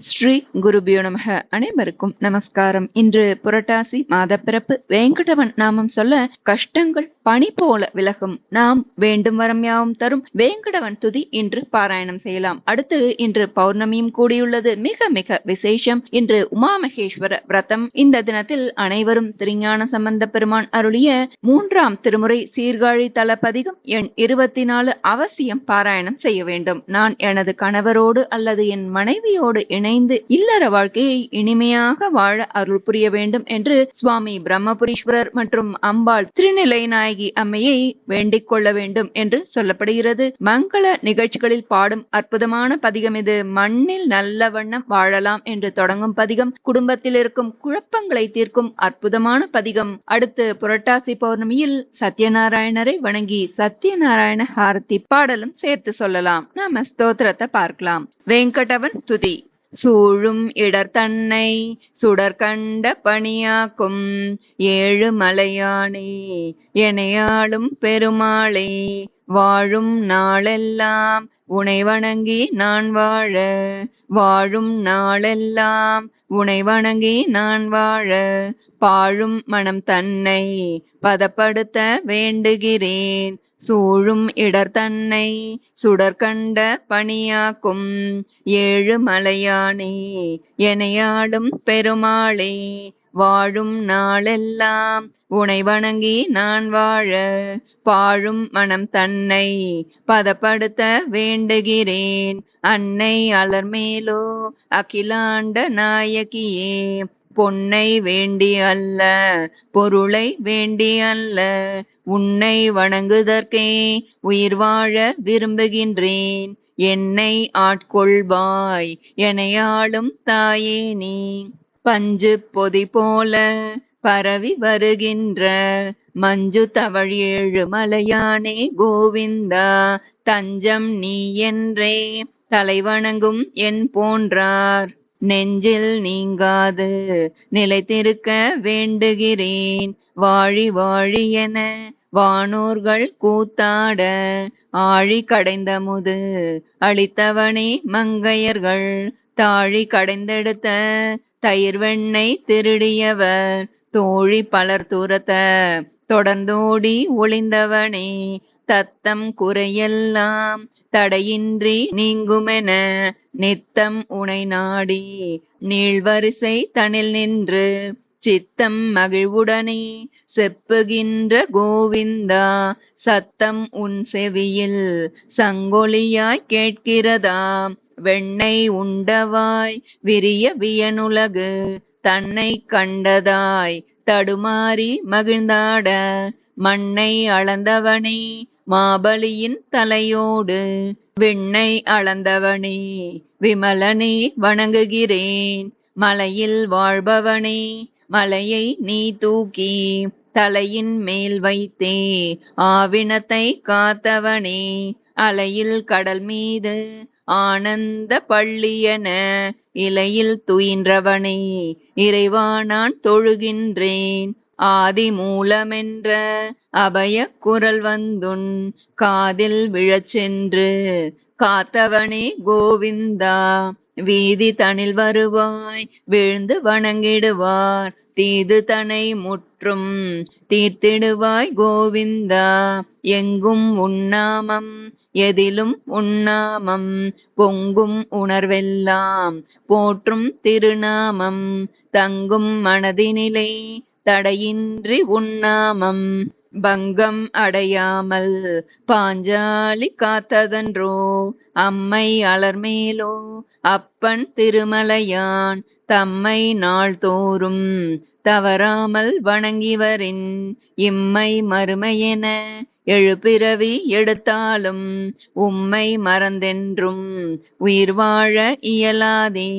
ஸ்ரீ குருபியோ நமக. அனைவருக்கும் நமஸ்காரம். இன்று புரட்டாசி மாதப்பிறப்பு. வேங்கடவன் நாமம் சொல்ல கஷ்டங்கள் பனி போல விலகும். நாம் வேண்டும் வரம் யாவும் தரும். வேங்கடவன் துதி இன்று பாராயணம் செய்யலாம். அடுத்து இன்று பௌர்ணமியும் கூடியுள்ளது. மிக மிக விசேஷம். இன்று உமாமகேஸ்வர விரதம். இந்த தினத்தில் அனைவரும் திருஞான சம்பந்த பெருமான் அருளிய மூன்றாம் திருமுறை சீர்காழி தளபதிகம் எண் இருபத்தி நாலு அவசியம் பாராயணம் செய்ய வேண்டும். நான் எனது கணவரோடு அல்லது என் மனைவியோடு இணைந்து இல்லற வாழ்க்கையை இனிமையாக வாழ அருள் புரிய வேண்டும் என்று சுவாமி பிரம்மபுரீஸ்வரர் மற்றும் அம்பாள் திருநிலை நாயகி அம்மையை வேண்டிக் கொள்ள வேண்டும் என்று சொல்லப்படுகிறது. மங்கள நிகழ்ச்சிகளில் பாடும் அற்புதமான பதிகம் இது. மண்ணில் நல்ல வண்ணம் வாழலாம் என்று தொடங்கும் பதிகம். குடும்பத்தில் இருக்கும் குழப்பங்களை தீர்க்கும் அற்புதமான பதிகம். அடுத்து புரட்டாசி பௌர்ணமியில் சத்யநாராயணரை வணங்கி சத்யநாராயண ஹாரதி பாடலும் சேர்த்து சொல்லலாம். நாம ஸ்தோத்திரத்தை பார்க்கலாம். வெங்கடவன் துதி. சூழும் இடர் தன்னை சுடர்கண்ட பணியாக்கும் ஏழு மலையானே எனையாளும் பெருமாளே. வாழும் நாளெல்லாம் உனை வணங்கி நான் வாழ. வாழும் நாளெல்லாம் உனை வணங்கி நான் வாழ. பாழும் மனம் தன்னை பதப்படுத்த வேண்டுகிறேன். சூழும் இடர் தன்னை சுடர்கண்ட பணியாக்கும் ஏழு மலையானே எனையாடும் பெருமாளே. வாழும் நாளெல்லாம் உனை வணங்கி நான் வாழ பாழும் மனம் தன்னை பதப்படுத்த வேண்டுகிறேன். அன்னை அலர்மேலோ அகிலாண்ட நாயகியே பொன்னை வேண்டி அல்ல பொருளை வேண்டி அல்ல உன்னை வணங்குதற்கே உயிர் வாழ விரும்புகின்றேன். என்னை ஆட்கொள்வாய் எனையாளும் தாயே நீ. பஞ்சு பொதி போல பரவி வருகின்ற மஞ்சு தவழ் ஏழு மலையானே கோவிந்தா தஞ்சம் நீ என்றே தலைவணங்கும் என் போன்றார். நெஞ்சில் நீங்காது நிலைத்திருக்க வேண்டுகிறேன். வாழி வாழி என வானோர்கள் கூத்தாட ஆழி கடைந்த முது அளித்தவனே மங்கையர்கள். தாழி கடைந்தெடுத்த தயிர் வெண்ணெய் திருடியவர். தோழி பலர் துரத்த தொடர்ந்தோடி ஒளிந்தவனே. தத்தம் குறையெல்லாம் தடையின்றி நீங்குமென நித்தம் உனை நாடி. நீள்வரிசை தனில் நின்று சித்தம் மகிழ்வுடனே செப்புகின்ற கோவிந்தா சத்தம் உன் செவியில் சங்கொலியாய் கேட்கிறதா? வெண்ணெய் உண்டவாய் விரிய வியனுலகு தன்னை கண்டதாய் தடுமாறி மகிழ்ந்தாட? மண்ணை அளந்தவனே மாபலியின் தலையோடு விண்ணை அளந்தவனே விமலனே வணங்குகிறேன். மலையில் வாழ்பவனே மலையை நீ தூக்கி தலையின் மேல் வைத்தே ஆவினத்தை காத்தவனே அலையில் கடல் மீது ஆனந்த பள்ளியன இலையில் துயின்றவனே இறைவா நான் தொழுகின்றேன் ஆதி மூலமென்ற அபய குரல் வந்துன் காதில் விழச் சென்று காத்தவனே கோவிந்தா வீதி தனில் வருவாய் விழுந்து வணங்கிடுவார். தீது தனை முற்றும் தீர்த்திடுவாய் கோவிந்தா. எங்கும் உண்ணாமம் எதிலும் உண்ணாமம் பொங்கும் உணர்வெல்லாம் போற்றும் திருநாமம். தங்கும் மனதினிலை தடையின்றி உண்ணாமம். பங்கம் அடையாமல் பாஞ்சாலி காத்ததன்றோ? அம்மை அலர்மேலோ? அப்பன் திருமலையான் தம்மை நாள்தோறும் தவறாமல் வணங்கிவரின் இம்மை மறுமையென எழுபிறவி எடுத்தாலும் உம்மை மறந்தென்றும் உயிர் வாழ இயலாதே.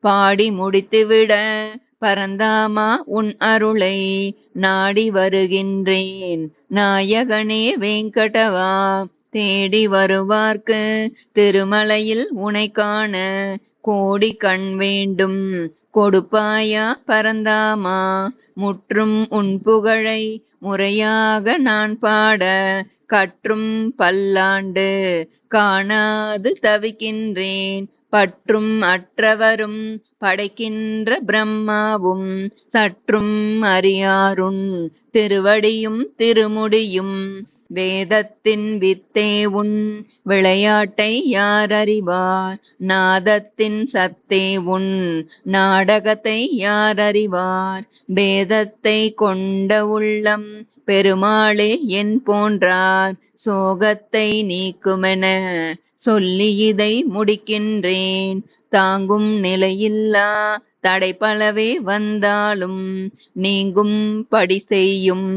பாடி முடித்துவிட பரந்தாமா உன் அருளை நாடி வருகின்றேன். நாயகனே வேங்கடவா தேடி வருவார்க்கு திருமலையில் உனை காண கோடி கண் வேண்டும். கொடுப்பாயா பரந்தாமா முற்றும் உன் புகழை முறையாக நான் பாட கற்றும் பல்லாண்டு காணாது தவிக்கின்றேன். பற்றும் அற்றவரும் படைக்கின்ற பிரம்மாவும் சற்றும் அறியாருண் திருவடியும் திருமுடியும். வேதத்தின் வித்தே உன் விளையாட்டை யார் அறிவார் நாதத்தின் சத்தே உன் நாடகத்தை யார் அறிவார் வேதத்தை கொண்ட உள்ளம் பெருமாளே என் போன்றார். சோகத்தை நீக்குமென சொல்லி இதை முடிக்கின்றேன். தாங்கும் நிலையில்லா தடைப்பலவே வந்தாலும் நீங்கும் படி செய்யும்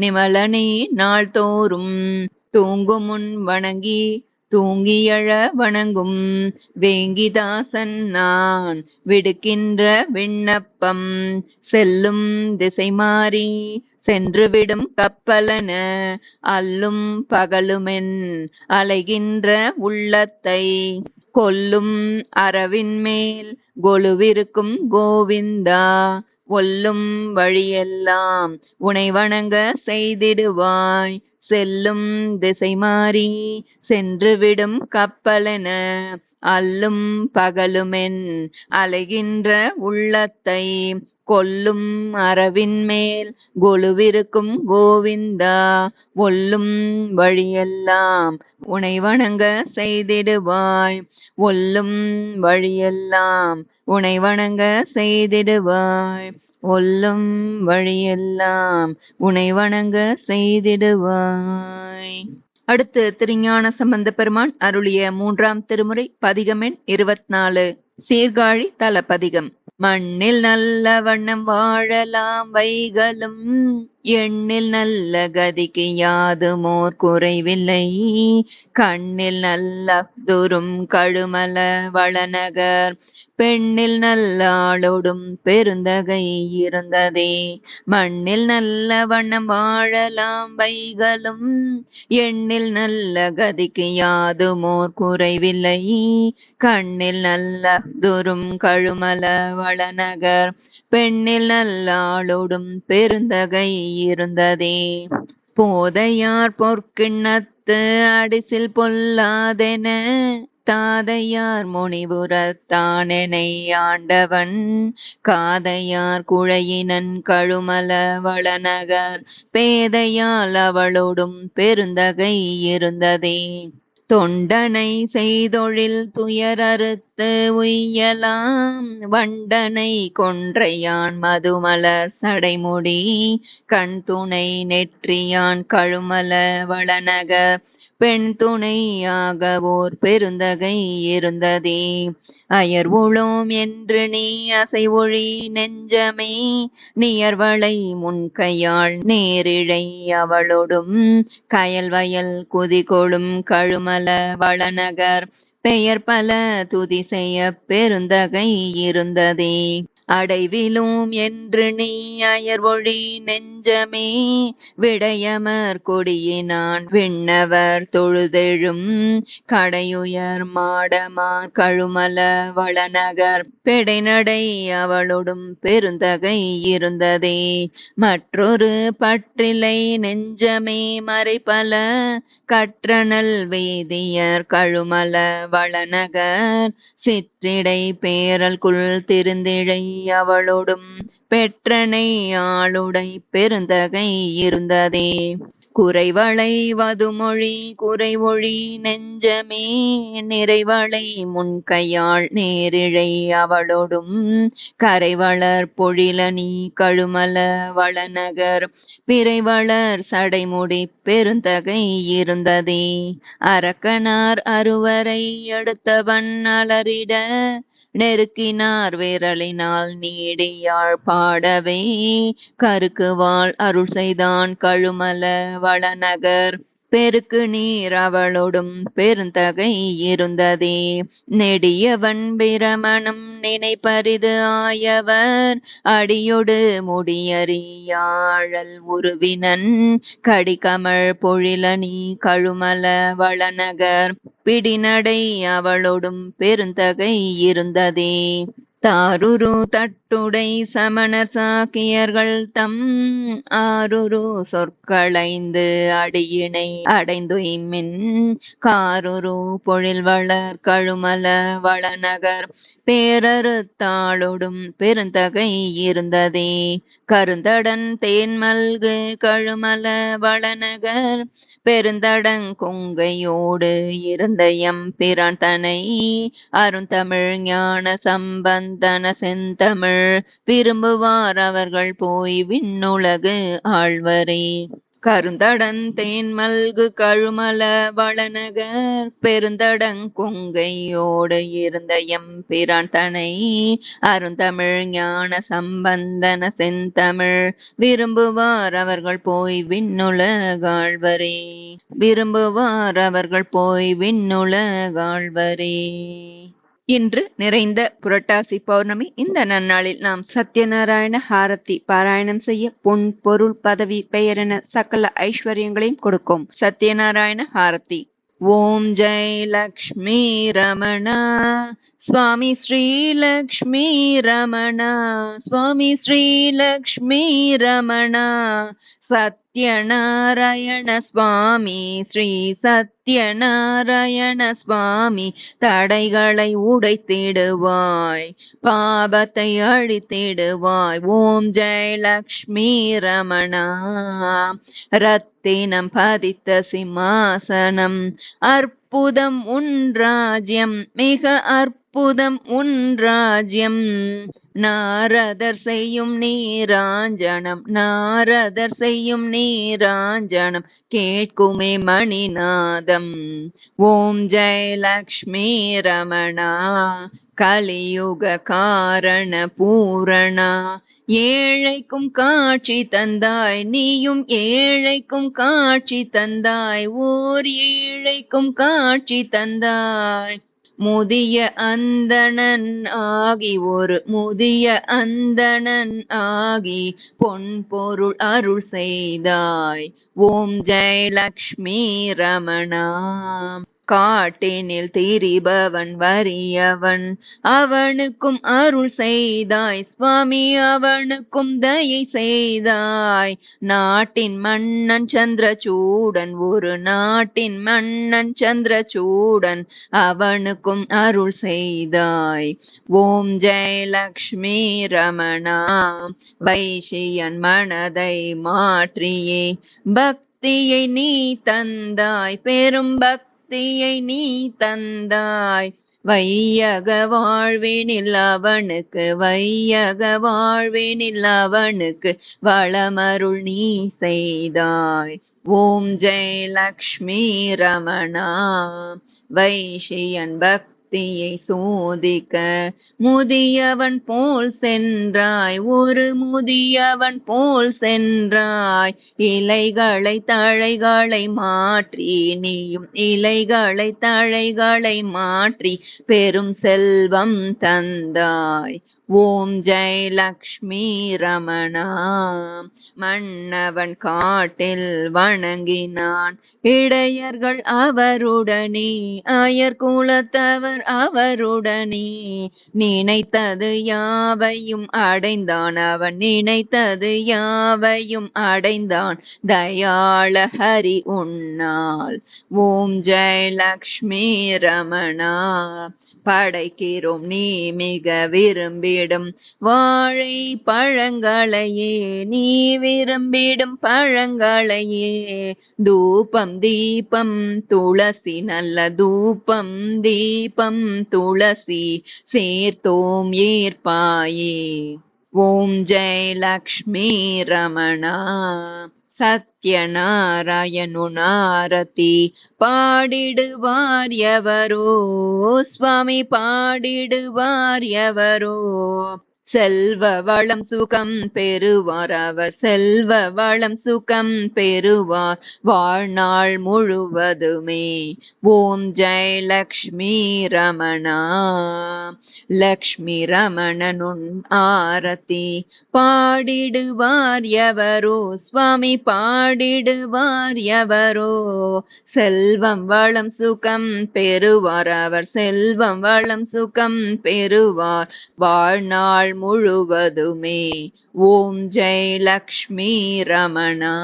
நிமலனே நாள்தோறும் தூங்கும் முன் வணங்கி தூங்கியழ வணங்கும் வேங்கிதாசன் நான் விடுக்கின்ற விண்ணப்பம் செல்லும் திசை மாறி சென்றுவிடும் கப்பலன அல்லும் பகலுமென் அலைகின்ற உள்ளத்தை கொல்லும் அரவின் மேல் கொலுவிருக்கும் கோவிந்தா ஒல்லும் வழியெல்லாம் உனை வணங்க செய்திடுவாய் செல்லும் திசை மாறி சென்றுவிடும் கப்பலென அல்லும் பகலுமென் அலைகின்ற உள்ளத்தை கொல்லும் அரவின் மேல் கொலுவிருக்கும் கோவிந்தா ஒல்லும் வழியெல்லாம் உனை வணங்க செய்திடுவாய். ஒல்லும் வழியெல்லாம் உனை வணங்க செய்திடுவாய். ஒல்லும் வழியெல்லாம் உனை வணங்க செய்திடுவாய். அடுத்து திருஞான சம்பந்த பெருமான் அருளிய மூன்றாம் திருமுறை பதிகமெண் இருபத்தி நாலு சீர்காழி பதிகம் மண்ணில் நல்ல வண்ணம் வாழலாம் வைகளும். எண்ணில் நல்ல கதிக்கு யாதுமோர் குறைவில்லை. கண்ணில் நல்ல துரும் கழுமல வளநகர். பெண்ணில் நல்ல ஆளோடும் பெருந்தகை இருந்ததே. மண்ணில் நல்ல வண்ணம் வாழலாம் வைகளும். எண்ணில் நல்ல கதிக்கு யாதுமோர் குறைவில்லை. கண்ணில் நல்ல துரும் கழுமல வளநகர். பெண்ணில் நல்ல ஆளோடும் பெருந்தகை இருந்ததே. போதையார் பொற்கிண்ணத்து அடிசில் பொல்லாதென தாதையார் முனிபுரத்தானெனை ஆண்டவன் காதையார் குழையினன் கழுமல வளநகர் பேதையால் அவளோடும் பெருந்தகை இருந்ததே. தொண்டனை செய்தொழில் துயரறுத்து உய்யலாம். வண்டனை கொன்றையான் மதுமலர் சடைமுடி. கண் துணை நெற்றியான் கழுமல வளநகர் பெண் துணையாக ஓர் பெருந்தகை இருந்ததே. அயர் உளோம் என்று நீ அசை ஒழி நெஞ்சமே. நியர்வளை முன் கையாள் நேரிழை அவளொடும். கயல் வயல் குதிகொளும் கழுமல வளநகர். பெயர் பல துதி செய்யப் பெருந்தகை இருந்ததே. அடைவிலும் என்று நீ அயர்வொழி நெஞ்சமே விடயமர் கொடியினான் விண்ணவர் தொழுதெழும் கடையுயர் மாடமார் கழுமல வளநகர். பெடைநடை அவளோடும் பெருந்தகை இருந்ததே மற்றொரு பற்றிலை நெஞ்சமே மறைபல கற்றனல் வேதியர் கழுமல வளநகர். சிற்றிடை பேரல்குள் திருந்திழை அவளோடும் பெற்றனை ஆளுடை பெருந்தகை இருந்ததே. குறைவளை வதுமொழி குறைவொழி நெஞ்சமே நிறைவளை முன்கையாள் நேரிழை அவளோடும் கரைவளர் பொழிலனி கழுமல வளநகர் பிறைவளர் சடைமுடி பெருந்தகை இருந்ததே. அரக்கனார் அறுவரை எடுத்தவன் அலரிட நெருக்கினார் விரலினால் நீடியாழ் பாடவே. கருக்குவாள் அருள் செய்தான் கழுமல வளநகர். பெருக்கு நீர் அவளோடும் பெருந்தகை இருந்ததே. நெடியவன் பிரமணம் நினைப்பரிது ஆயவர். அடியொடு முடியறியாழல் உருவினன். கடிகமழ் பொழிலனி கழுமல வளநகர். பிடிநடை அவளொடும் பெருந்தகை இருந்ததே. தாருரு தட்டுடை சமணர் சாக்கியர்கள் தம் ஆருரு சொற்களைந்து அடியினை அடைந்துய்மின் காருரு பொழில் வளர் கழுமல வளநகர் பேரறுத்தாளொடும் பெருந்தகை இருந்ததே. கருந்தடன் தேன்மல்கு கழுமல வளநகர் பெருந்தடங் கொங்கையோடு இருந்த எம் பிரான் தனை அருந்தமிழ் ஞான சம்பந்தன செந்தமிழ் விரும்புவார் அவர்கள் போய் விண்ணுலகு ஆழ்வரே. கருந்தடன் தேன் மல்கு கழுமல வளநகர் பெருந்தடங் கொங்கையோடு இருந்த எம் பிரான் தனை அருந்தமிழ் ஞான சம்பந்தன செந்தமிழ் விரும்புவார் அவர்கள் போய் விண்ணுலகாழ்வரே விரும்புவார் அவர்கள் போய் விண்ணுலகாழ்வரே இன்று நிறைந்த புரட்டாசி பௌர்ணமி இந்த நன்னாளில் நாம் சத்யநாராயண ஹாரத்தி பாராயணம் செய்ய பொன் பொருள் பதவி பெயரென சகல ஐஸ்வர்யங்களையும் கொடுக்கும் சத்யநாராயண ஹாரத்தி. ஓம் ஜெய் லக்ஷ்மி ரமணா. சுவாமி ஸ்ரீ லக்ஷ்மி ரமணா. சுவாமி ஸ்ரீ லக்ஷ்மி ரமணா. சத் சுவாமி ஸ்ரீ சத்யநாராயண சுவாமி தடைகளை உடைத்திடுவாய் பாபத்தை அழித்திடுவாய். ஓம் ஜெயலக்ஷ்மி ரமணா. ரத்தினம் பதித்த சிம்மாசனம் அற்புதம் உன் ராஜ்யம் மிக அற்புதம் உன் ராஜ்யம். நாரதர் செய்யும் நீராஞ்சனம் நாரதர் செய்யும் நீராஞ்சனம் கேட்குமே மணிநாதம். ஓம் ஜெய் லக்ஷ்மி ரமணா கலியுக காரண பூரணா. ஏழைக்கும் காட்சி தந்தாய் நீயும் ஏழைக்கும் காட்சி தந்தாய் ஓர் ஏழைக்கும் காட்சி தந்தாய். முதிய அந்தணன் ஆகி ஒரு முதிய அந்தணன் ஆகி பொன் பொருள் அருள் செய்தாய். ஓம் ஜெயலக்ஷ்மி ரமணா காட்டினில் திரிபவன் வறியவன். அவனுக்கும் அருள் செய்தாய் சுவாமி அவனுக்கும் தயை செய்தாய். நாட்டின் மன்னன் சந்திரச்சூடன் ஒரு நாட்டின் மன்னன் சந்திரச்சூடன் அவனுக்கும் அருள் செய்தாய். ஓம் ஜெயலக்ஷ்மி ரமணா வைஷியன் மனதை மாற்றியே. பக்தியை நீ தந்தாய் பெரும் பக்தி சக்தியை நீ தந்தாய். வையக வாழ்வினில் அவனுக்கு வையக வாழ்வினில் அவனுக்கு வளமருள் நீ செய்தாய். ஓம் ஜெய் லக்ஷ்மி ரமணா. வைஷியன் பக்தி பக்தியை சோதிக்க முதியவன் போல் சென்றாய். ஒரு முதியவன் போல் சென்றாய். இலைகளை தழைகளை மாற்றி நீயும் இலைகளை தழைகளை மாற்றி பெரும் செல்வம் தந்தாய். ஓம் ஜெய் லக்ஷ்மி ரமணா. மன்னவன் காட்டில் வணங்கினான். இடையர்கள் அவருடனே ஆயர் குலத்தவர் அவருடனே. நினைத்தது யாவையும் அடைந்தான். அவன் நினைத்தது யாவையும் அடைந்தான். தயாள ஹரி உன்னால் ஓம் ஜெய் லக்ஷ்மி ரமணா. படைக்கிறோம் நீ மிக விரும்பி விரும்பிடும். வாழை பழங்களையே நீ விரும்பிடும் பழங்களையே. தூபம் தீபம் துளசி நல்ல தூபம் தீபம் துளசி சேர்த்தோம் ஏற்பாயே. ஓம் ஜெய லக்ஷ்மி ரமணா. சத்யநாராயணுனாரதி பாடிடுவார் எவரோ? சுவாமி பாடிடுவார் எவரோ? செல்வ வளம் சுகம் பெறுவார் அவர். செல்வ வளம் சுகம் பெறுவார் வாழ்நாள் முழுவதுமே. ஓம் ஜெய் லக்ஷ்மி ரமணா. லக்ஷ்மி ரமணனுன் ஆரதி பாடிடுவார் எவரோ? சுவாமி பாடிடுவார் எவரோ? செல்வம் வளம் சுகம் பெறுவார் அவர். செல்வம் வளம் சுகம் பெறுவார். வாழ்நாள் முழுவதுமே. ஓம் ஜெய் லக்ஷ்மி ரமணா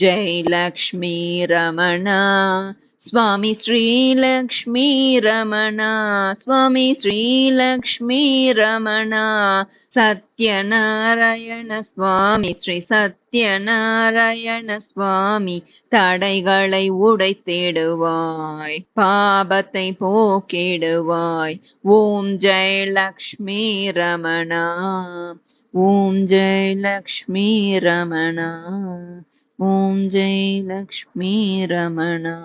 ஜெய் லக்ஷ்மி ரமணா. சுவாமி ஸ்ரீலக்ஷ்மி ரமணா சுவாமி ஸ்ரீலக்ஷ்மி ரமணா சத்யநாராயண சுவாமி ஸ்ரீ சத்யநாராயண சுவாமி தடைகளை உடைத்திடுவாய் பாபத்தை போக்கிடுவாய். ஓம் ஜெய லக்ஷ்மி ரமணா ஓம் ஜெய லக்ஷ்மி ரமணா ஓம் ஜெய லக்ஷ்மி ரமணா.